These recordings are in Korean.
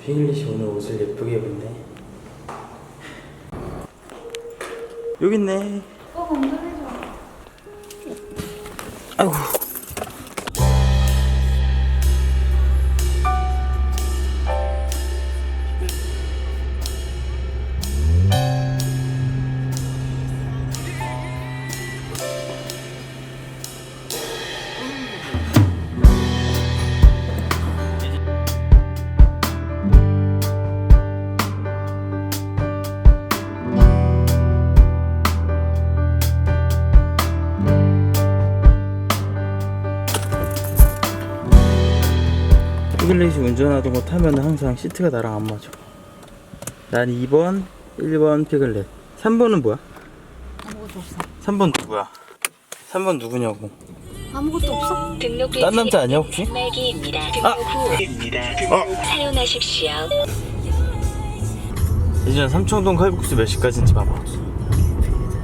피글리시 오늘 옷을 예쁘게 입었네. 여기 있네. 어, 운전해줘. 아이고. 운전하던 거 타면 항상 시트가 나랑 안 맞아. 난 2번, 1번 피글렛. 3번은 뭐야? 아무것도 없어. 3번 누구야? 3번 누구냐고. 아무것도 없어? 등록이 딴 남자 아니야 혹시? 말기입니다. 아! 등록 후 사용하십시오. 예전에 삼청동 칼국수 몇 시까지인지 봐봐.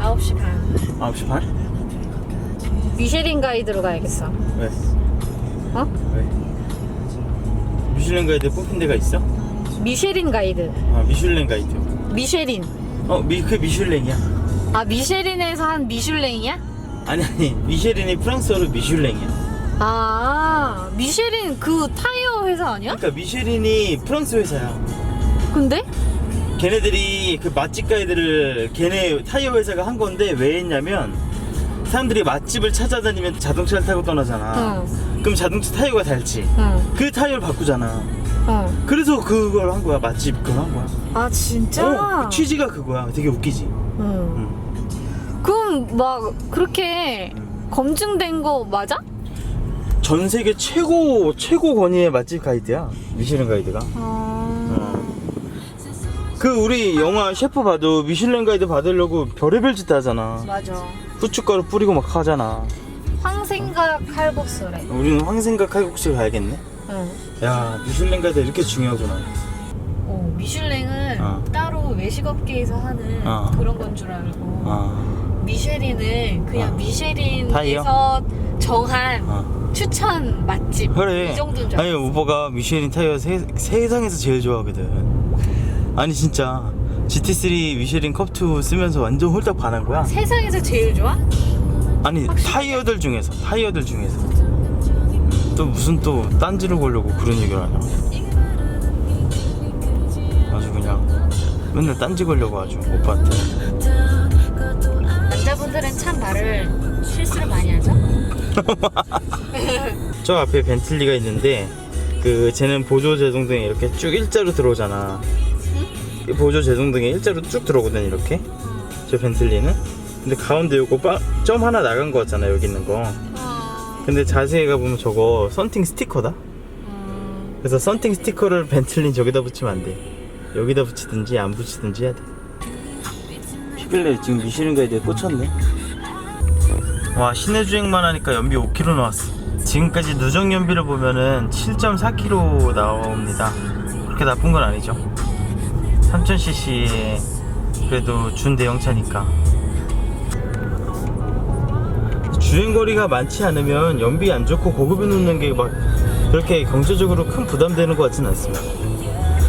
9시 반. 9시 반? 미쉐린 가이드로 가야겠어. 왜? 어? 왜? 미슐랭 가이드 뽑힌 데가 있어? 미쉐린 가이드. 아 미슐랭 가이드. 미쉐린. 어, 미, 그 미슐랭이야. 아, 미쉐린에서 한 미슐랭이야? 아니 아니 미쉐린이 프랑스어로 미슐랭이야. 아, 미쉐린 그 타이어 회사 아니야? 그러니까 미쉐린이 프랑스 회사야. 근데? 걔네들이 그 맛집 가이드를 걔네 타이어 회사가 한 건데 왜 했냐면 사람들이 맛집을 찾아다니면 자동차를 타고 떠나잖아. 응. 그럼 자동차 타이어가 닳지. 응. 그 타이어를 바꾸잖아. 응. 그래서 그걸 한 거야. 맛집 그걸 한 거야. 아, 진짜? 어, 그 취지가 그거야. 되게 웃기지. 응. 응. 그럼 막 그렇게 응. 검증된 거 맞아? 전 세계 최고 최고 권위의 맛집 가이드야. 미슐랭 가이드가. 아. 그 우리 영화 셰프 봐도 미슐랭 가이드 받으려고 별의별 짓 다 하잖아. 맞아. 후춧가루 뿌리고 막 하잖아. 황생각 칼국수래. 우리는 황생각 칼국수 가야겠네. 응. 야 미슐랭 가이드 이렇게 중요하구나. 어, 미슐랭은 어. 따로 외식업계에서 하는 어. 그런 건 줄 알고 아, 미쉐린은 그냥 어. 미쉐린에서 정한 아. 추천 맛집 그래. 이 정도인 줄 아니 알고 오빠가 미쉐린 타이어 세, 세상에서 제일 좋아하거든. 아니 진짜 GT3 미쉐린 컵2 쓰면서 완전 홀딱 반한 거야. 세상에서 제일 좋아? 아니 타이어들 중에서 타이어들 중에서 또 무슨 또 딴지를 걸려고 그런 얘기를 하냐. 아주 그냥 맨날 딴지 걸려고 아주 오빠한테. 남자분들은 참 말을 실수를 많이 하죠? 저 앞에 벤틀리가 있는데 그 쟤는 보조 제동등에 이렇게 쭉 일자로 들어오잖아. 이 보조 제동등에 일자로 쭉 들어오거든 이렇게. 저 벤틀리는. 근데 가운데 요거 빠, 점 하나 나간 거 같잖아 여기 있는 거. 어, 근데 자세히 가보면 저거 썬팅 스티커다. 음, 그래서 썬팅 스티커를 벤틀리 저기다 붙이면 안 돼. 여기다 붙이든지 안 붙이든지 해야 돼. 피글렛 지금 미시는 가이드에 꽂혔네. 와 시내 주행만 하니까 연비 5km 나왔어. 지금까지 누적 연비를 보면은 7.4km 나옵니다. 그렇게 나쁜 건 아니죠. 3000cc에 그래도 준대형차니까. 주행거리가 많지 않으면 연비 안 좋고 고급에 놓는 게 막 그렇게 경제적으로 큰 부담되는 것 같지는 않습니다.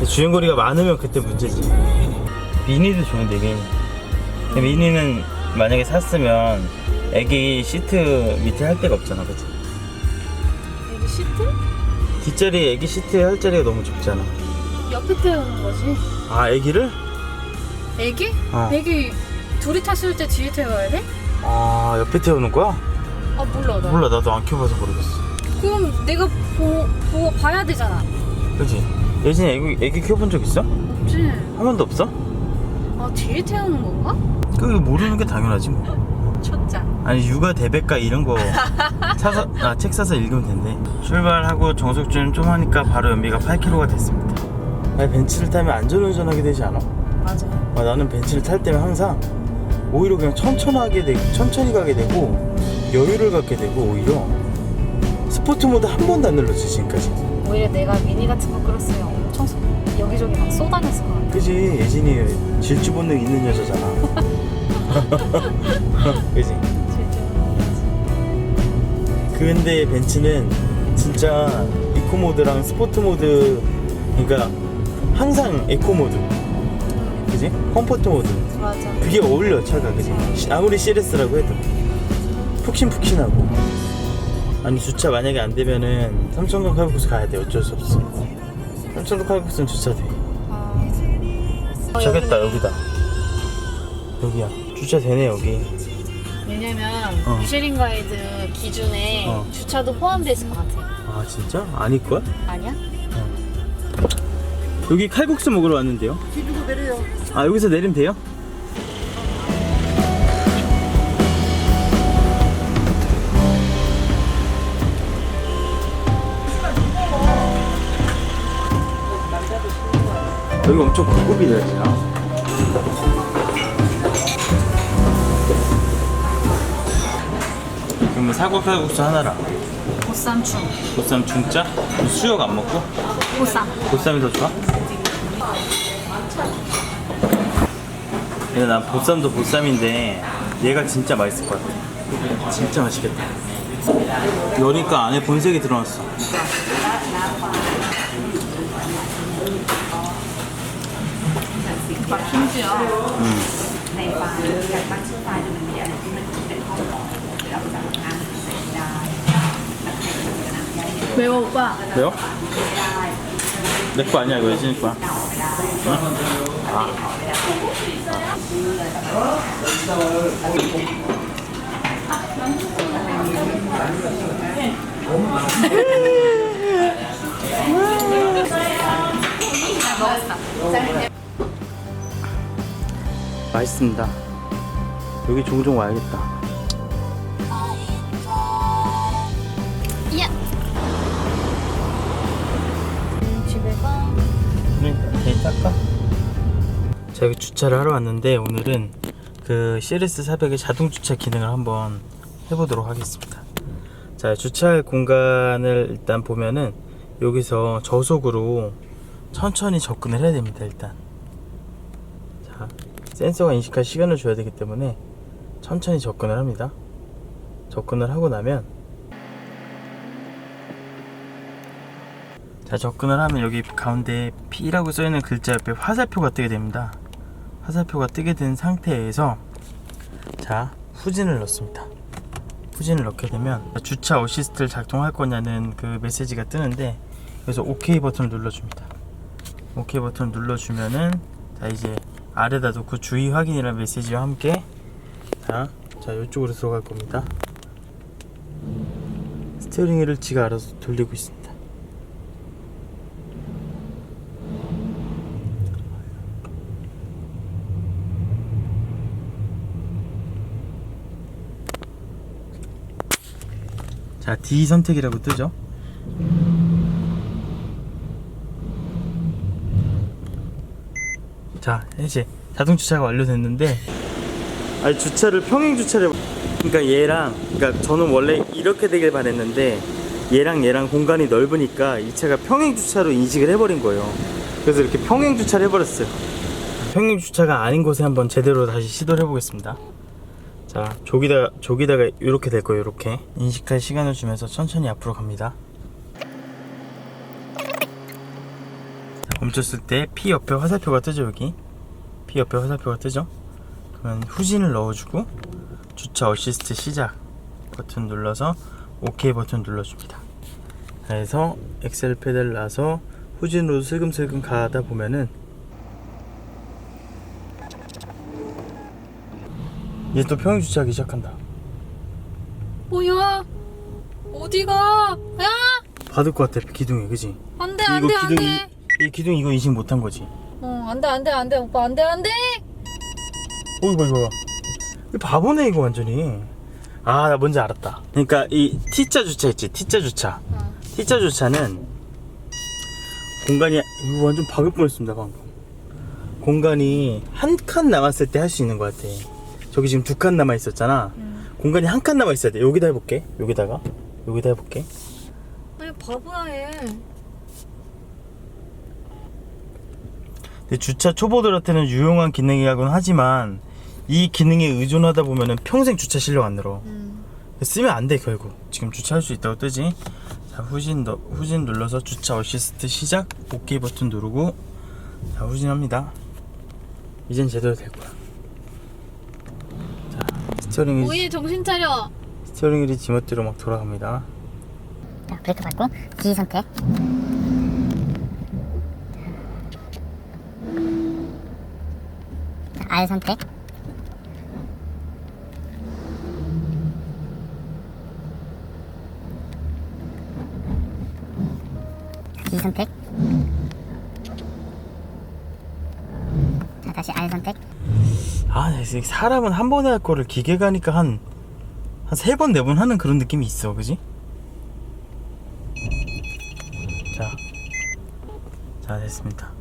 주행거리가 많으면 그때 문제지. 미니도 좋은데 미니. 근데 미니는 만약에 샀으면 애기 시트 밑에 할 데가 없잖아, 그치? 여기 시트? 뒷자리 애기 시트에 할 자리가 너무 적잖아. 옆에 태우는 거지 아, 애기를? 애기? 어. 애기 둘이 탔을 때 뒤에 태워야 돼? 아, 옆에 태우는 거야? 아 몰라 나 몰라, 나도 안 켜봐서 모르겠어. 그럼 내가 보, 보고 봐야 되잖아 그치? 예전에 애기, 애기 키워본 적 있어? 없지 한 번도 없어? 아 뒤에 태우는 건가? 그 모르는 게 당연하지 뭐. 초짜 아니 육아 대백과 이런 거 사서 아 책 사서 읽으면 된대. 출발하고 정속주행 좀 하니까 바로 연비가 8km가 됐습니다. 아니 벤츠를 타면 안전운전하게 되지 않아? 맞아 아, 나는 벤츠를 탈 때면 항상 오히려 그냥 천천하게 되고 천천히 가게 되고 여유를 갖게 되고 오히려 스포츠 모드 한 번도 안 눌렀지 지금까지. 오히려 내가 미니 같은 거 끌었으면 엄청 쏟- 여기저기 막 쏟아냈을 것 같아 그지 예진이 질주 본능 있는 여자잖아. 그지. 근데 벤츠는 진짜 이코 모드랑 스포트 모드 그러니까 항상 에코 모드 그지? 컴포트 모드 맞아. 그게 어울려 차가 그지? 시- 아무리 CLS라고 해도 푹신푹신하고 아니 주차 만약에 안 되면은 삼성동 칼국수 가야 돼 어쩔 수 없어 삼성동 칼국수는 주차 돼 아. 주차겠다 여기다 여기야 주차 되네 여기 왜냐면 어. 미쉐린 가이드 기준에 어. 주차도 포함돼 있을 것 같아. 아 진짜? 아닐걸? 아니야? 여기 칼국수 먹으러 왔는데요 뒤주고 내려요. 아 여기서 내리면 돼요? 여기 엄청 고급이다 진짜 그러면 사골 칼국수 하나랑 보쌈충. 보쌈 중짜? 수육 안 먹고? 보쌈. 보쌈이 더 좋아? 근데 난 보쌈도 보쌈인데 얘가 진짜 맛있을 것 같아 진짜 맛있겠다 여니까 안에 본색이 들어왔어 오빠. 왜요? 내거 아니야 이거 예진이 거야 응? 아. 맛있습니다 여기 종종 와야겠다 야. 집에 가. 그러니까 데이트 할까? 자 여기 주차를 하러 왔는데 오늘은 그 CLS 400의 자동 주차 기능을 한번 해보도록 하겠습니다 자 주차할 공간을 일단 보면은 여기서 저속으로 천천히 접근을 해야 됩니다 일단 자 센서가 인식할 시간을 줘야 되기 때문에 천천히 접근을 합니다. 접근을 하고 나면 자 접근을 하면 여기 가운데 P라고 써있는 글자 옆에 화살표가 뜨게 됩니다. 화살표가 뜨게 된 상태에서 자 후진을 넣습니다. 후진을 넣게 되면 주차 어시스트를 작동할 거냐는 그 메시지가 뜨는데 그래서 OK 버튼을 눌러줍니다. OK 버튼을 눌러주면은 자 이제 아래다 놓고 주의 확인이라는 메시지와 함께 자, 자 이쪽으로 들어갈 겁니다 스티어링 휠을 지가 알아서 돌리고 있습니다 자, D 선택이라고 뜨죠. 자, 이제 자동 주차가 완료됐는데 아니 주차를 평행 주차를 그러니까 얘랑 그러니까 저는 원래 이렇게 되길 바랬는데 얘랑 얘랑 공간이 넓으니까 이 차가 평행 주차로 인식을 해버린 거예요. 그래서 이렇게 평행 주차를 해버렸어요. 평행 주차가 아닌 곳에 한번 제대로 다시 시도를 해보겠습니다. 자, 저기다 저기다가 이렇게 될 거예요. 이렇게 인식할 시간을 주면서 천천히 앞으로 갑니다. 멈췄을 때 P 옆에 화살표가 뜨죠 여기. P 옆에 화살표가 뜨죠. 그러면 후진을 넣어주고 주차 어시스트 시작 버튼 눌러서 OK 버튼 눌러줍니다. 그래서 엑셀 페달 놔서 후진으로 슬금슬금 가다 보면은 얘 또 평행 주차하기 시작한다. 뭐야? 어디가? 야! 받을 것 같아 기둥이 그지? 안돼 안돼 기둥이 안돼. 이 기둥 이거 인식 못한 거지. 어 안 돼 안 돼 안 돼 오빠 안 돼 안돼. 어 이거 이거 이 바보네 이거 완전히. 아 나 뭔지 알았다. 그러니까 이 T자 주차 있지 T자 주차. 어. T자 주차는 공간이 이거 완전 박을 뻔했습니다 방금. 공간이 한 칸 남았을 때 할 수 있는 것 같아. 저기 지금 두 칸 남아 있었잖아. 음. 공간이 한 칸 남아 있어야 돼. 여기다 해볼게. 여기다가 여기다 해볼게. 아니 바보야 얘. 근데 주차 초보들한테는 유용한 기능이라곤 하지만 이 기능에 의존하다 보면은 평생 주차 실력 안 늘어. 음. 쓰면 안 돼 결국. 지금 주차할 수 있다고 뜨지. 자 후진 더 후진 눌러서 주차 어시스트 시작. OK 버튼 누르고 자 후진합니다 이젠 제대로 될 거야 자 스티어링이 오예 정신 차려. 스티어링 휠이 지멋대로 막 돌아갑니다 자, 브레이크 밟고 D 선택. 자, R 선택. D 선택. 자, 다시 R 선택. 아 네, 사람은 한 번에 할 거를 기계가 하니까 한 한 세 번 네 번 하는 그런 느낌이 있어 그지? 자, 자 됐습니다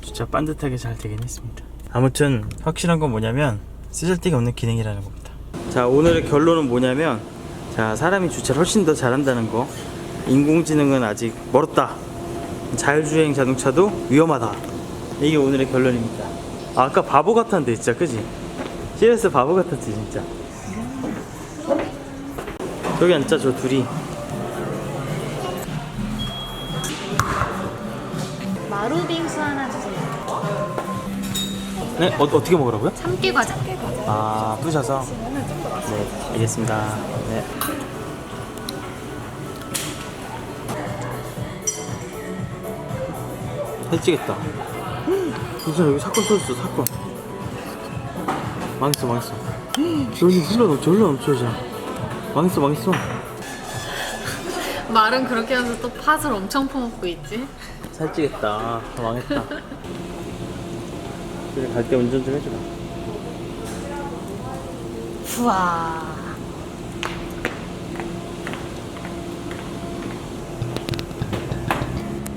진짜 반듯하게 잘 되긴 했습니다 아무튼 확실한 건 뭐냐면 쓰잘데기 없는 기능이라는 겁니다. 자 오늘의 결론은 뭐냐면 자 사람이 주차를 훨씬 더 잘한다는 거. 인공지능은 아직 멀었다. 자율주행 자동차도 위험하다. 이게 오늘의 결론입니다. 아, 아까 바보 같았는데 진짜. 그지? CS 바보 같았지 진짜. 저기 앉자 저 둘이 네? 어, 어떻게 먹으라고요? 참깨 과자. 아 부셔서? 네 알겠습니다. 네. 해지겠다. 진짜 여기 사건 터졌어 사건. 망했어 망했어. 여기 흘러 넘쳐 흘러 넘쳐 자 망했어 망했어. 말은 그렇게 하면서 또 팥을 엄청 퍼먹고 있지. 살찌겠다. 망했다 그래 갈때 운전 좀 해주라 우와.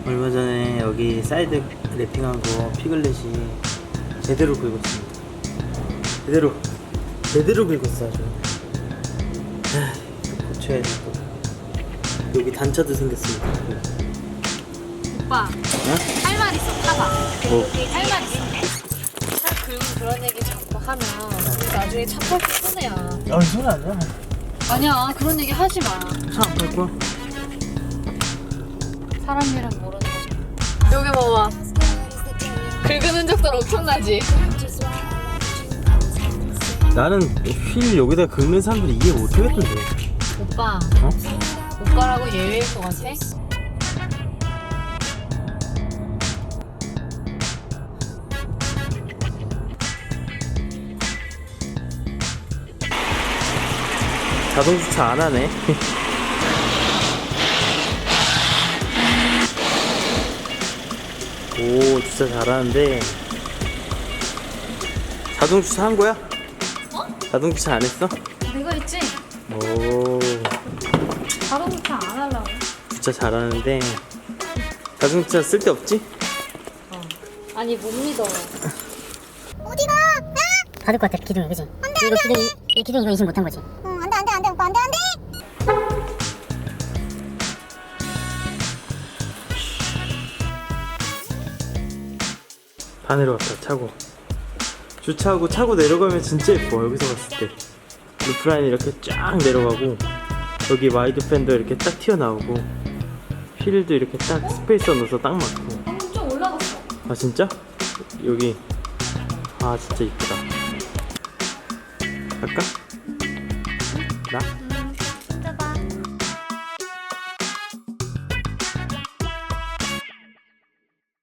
얼마 전에 여기 사이드 랩핑한 거 피글렛이 제대로 긁었습니다. 제대로 제대로 긁었어 아주. 아, 이거 고쳐야 돼. 또. 여기 단차도 생겼습니다. 오빠 어? 할 말 있어. 타봐. 뭐? 할 말 있어. 하면 나중에 차팔때 손해야. 아손 아니야. 아니야 그런 얘기 하지 마. 차안 팔 거야. 사람 일은 모르는 거지. 여기 봐봐. 긁은 흔적들 엄청나지? 나는 휠 여기다 긁는 사람들이 이해 못 하겠던데. 오빠. 어? 오빠라고 예외일 것 같아? 자동 주차 안 하네. 오, 주차 잘하는데. 자동 주차 한 거야? 자동 주차 안 했어? 내가 있지? 오, 자동차 안 하려고. 주차 잘하는데. 자동 주차 쓸데 없지? 아니 못 믿어. 받을 것 같아, 기둥이, 그지? 안 돼, 이거 기둥이, 이 기둥이 이거 인식 못한 거지? 다 내려왔다, 차고. 주차하고 차고 내려가면 진짜 예뻐, 여기서 봤을 때. 루프라인 이렇게 쫙 내려가고, 여기 와이드 팬더 이렇게 딱 튀어나오고, 휠도 이렇게 딱 스페이서 넣어서 딱 맞고. 좀 올라갔어. 아 진짜? 여기 아 진짜 이쁘다 갈까? 나?